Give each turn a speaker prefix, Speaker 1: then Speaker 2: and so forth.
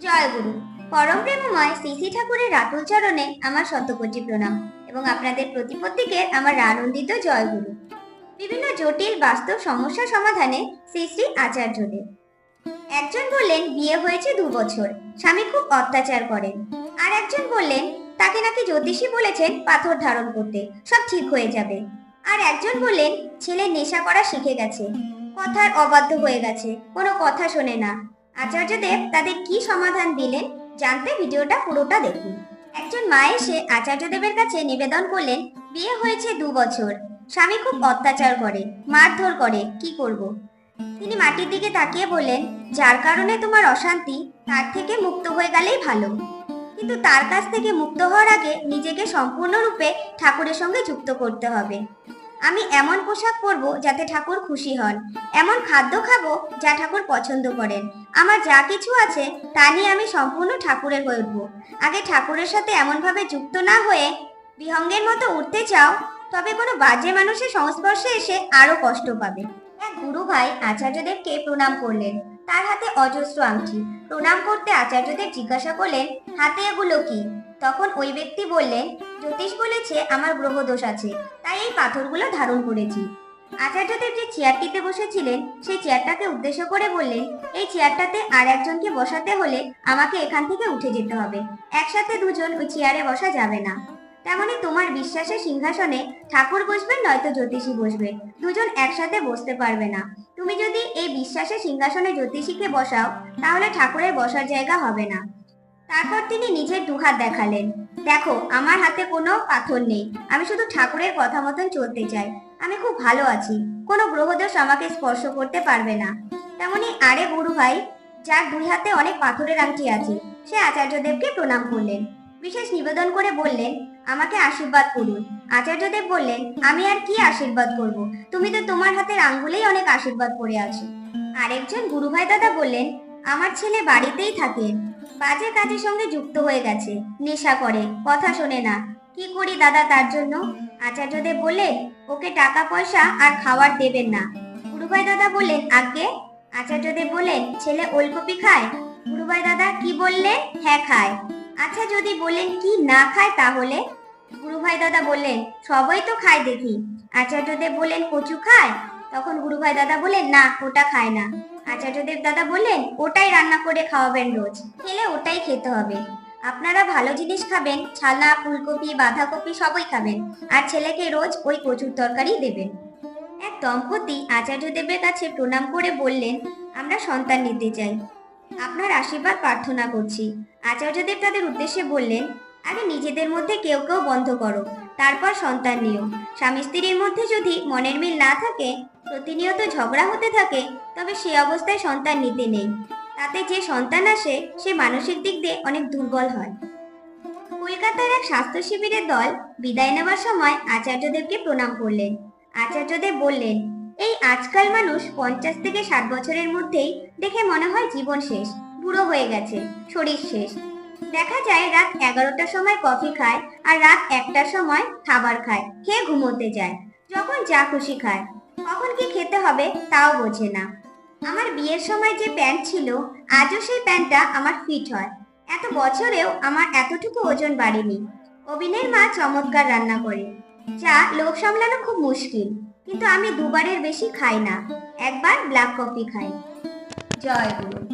Speaker 1: জয় গুরু। পরম প্রেমময় শ্রী ঠাকুরের রাতুল চরণে আমার শতকোটি প্রণাম এবং আপনাদের প্রতিপত্তিকে আমার আনন্দিত জয় গুরু। বিভিন্ন জটিল বাস্তব সমস্যা সমাধানে শ্রী শ্রী আচার্যদেব। একজন বললেন, বিয়ে হয়েছে দু বছর। স্বামী খুব অত্যাচার করেন। আর একজন বললেন, তাকে নাকি জ্যোতিষী বলেছেন পাথর ধারণ করতে। সব ঠিক হয়ে যাবে। আর একজন বললেন ছেলে নেশা করা শিখে গেছে। কথার অবাধ্য হয়ে গেছে। কোনো কথা শোনে না। আচার্যদেব তাদের কি সমাধান দিলেন জানতে ভিডিওটা পুরোটা দেখুন। একজন মা এসে আচার্যদেবের কাছে নিবেদন করলেন, বিয়ে হয়েছে দু বছর। স্বামী খুব অত্যাচার করে, মারধর করে, কি করব? তিনি মাটির দিকে তাকিয়ে বললেন, যার কারণে তোমার অশান্তি, তার থেকে মুক্ত হয়ে গেলেই ভালো। কিন্তু তার কাছ থেকে মুক্ত হওয়ার আগে নিজেকে সম্পূর্ণরূপে ঠাকুরের সঙ্গে যুক্ত করতে হবে। আমি এমন পোশাক পরবো যাতে ঠাকুর খুশি হন। এমন খাদ্য খাব যা ঠাকুর পছন্দ করেন। আমার যা কিছু আছে, তা নিয়ে আমি সম্পূর্ণ ঠাকুরের হয়ে উঠবো। আগে ঠাকুরের সাথে এমনভাবে যুক্ত না হয়ে বিহঙ্গের মতো উঠতে চাও, তবে কোনো বাজে মানুষের সংস্পর্শে এসে আরও কষ্ট পাবে। এক গুরু ভাই আচার্যদেবকে প্রণাম করলেন। তার হাতে অজস্র আংটি। প্রণাম করতে আচার্যদেব জিজ্ঞাসা করলেন, হাতে এগুলো কি? তখন ওই ব্যক্তি বললেন জ্যোতিষ বলেছে, আমার গ্রহ দোষ আছে, তাই এই পাথরগুলো ধারণ করেছি। আচার্যদেব যে চেয়ারটিতে বসেছিলেন, সেই চেয়ারটাকে উদ্দেশ্য করে বললেন, এই চেয়ারটাতে আর একজনকে বসাতে হলে আমাকে এখান থেকে উঠে যেতে হবে। একসাথে দুজন ওই চেয়ারে বসা যাবে না। তেমনি তোমার বিশ্বাসের সিংহাসনে ঠাকুর বসবেন নয়তো জ্যোতিষী বসবে। দুজন একসাথে বসতে পারবে না। তুমি যদি এই বিশ্বাসের সিংহাসনে জ্যোতিষীকে বসাও, তাহলে ঠাকুরের বসার জায়গা হবে না। তারপর তিনি নিজের দুহাত দেখালেন। দেখো, আমার হাতে কোনো পাথর নেই। আমি শুধু ঠাকুরের কথা মতন চলতে চাই। আমি খুব ভালো আছি। কোনো গ্রহদোষ আমাকে স্পর্শ করতে পারবে না। তেমনি আরে গুরু ভাই, যার দুই হাতে অনেক পাথরের আংটি আছে, সে আচার্যদেবকে প্রণাম করলেন। বিশেষ নিবেদন করে বললেন, আমাকে আশীর্বাদ করুন। আচার্যদেব বললেন, আমি আর কি আশীর্বাদ করব? তুমি তো তোমার হাতের আঙ্গুলেই অনেক আশীর্বাদ পড়ে আছো। আরেকজন গুরু ভাই দাদা বললেন, আমার ছেলে বাড়িতেই থাকেন বাজে কাজের সঙ্গে যুক্ত হয়ে গেছে, নেশা করে, কথা শোনে না। কি করি দাদা তার জন্য? আচার্যদেব বললেন, ওকে টাকা পয়সা আর খাবার দেবেন না। গুরুভাই দাদা বললেন আগে আচার্যদেব বললেন, ছেলে ওলকপি খায়? গুরুভাই দাদা কি বললেন? হ্যাঁ খায়। আচ্ছা যদি বলেন কি না খায় তাহলে? গুরুভাই দাদা বললেন, সবাই তো খায় দেখি। আচার্যদেব বললেন, কচু খায়? তখন গুরুভাই দাদা বললেন, না, ওটা খায় না। আচার্যদেব দাদা বললেন, ওটাই রান্না করে খাওয়াবেন রোজ। খেলে ওটাই খেতে হবে। আপনারা ভালো জিনিস খাবেন, ছানা, ফুলকপি, বাঁধাকপি সবই খাবেন। আর ছেলেকে রোজ ওই কচুর তরকারি দেবেন। এক দম্পতি আচার্যদেবের কাছে প্রণাম করে বললেন, আমরা সন্তান নিতে চাই। আপনার আশীর্বাদ প্রার্থনা করছি। আচার্যদেব তাদের উদ্দেশ্যে বললেন আগে নিজেদের মধ্যে কেউ কেউ বন্ধ করো। তারপর সন্তান নিও। স্বামী স্ত্রীর মধ্যে যদি মনের মিল না থাকে, প্রতিনিয়ত ঝগড়া হতে থাকে, তবে সে অবস্থায় সন্তান নিতে নেই। তাতে যে সন্তান আসে, সে মানসিক দিক দিয়ে অনেক দুর্বল হয়। কলকাতার এক স্বাস্থ্য শিবিরের দল বিদায় নেওয়ার সময় আচার্যদেবকে প্রণাম করলেন। আচার্যদেব বললেন, এই আজকাল মানুষ পঞ্চাশ থেকে ষাট বছরের মধ্যেই দেখে মনে হয় জীবন শেষ, বুড়ো হয়ে গেছে, শরীর শেষ। দেখা যায় রাত এগারোটার সময় কফি খায় আর রাত একটার সময় খাবার খায়। খেয়ে ঘুমোতে যায়। যখন যা খুশি খায়। কখন কি খেতে হবে তাও বোঝে না। আমার বিয়ের সময় যে প্যান্ট ছিল, আজও সেই প্যান্টটা আমার ফিট হয়। এত বছরেও আমার এতটুকু ওজন বাড়েনি। অবিনের মা চমৎকার রান্না করে। যা লোক সামলানো খুব মুশকিল। কিন্তু আমি দুবারের বেশি খাই না। একবার ব্ল্যাক কফি খাই। জয় গুরু।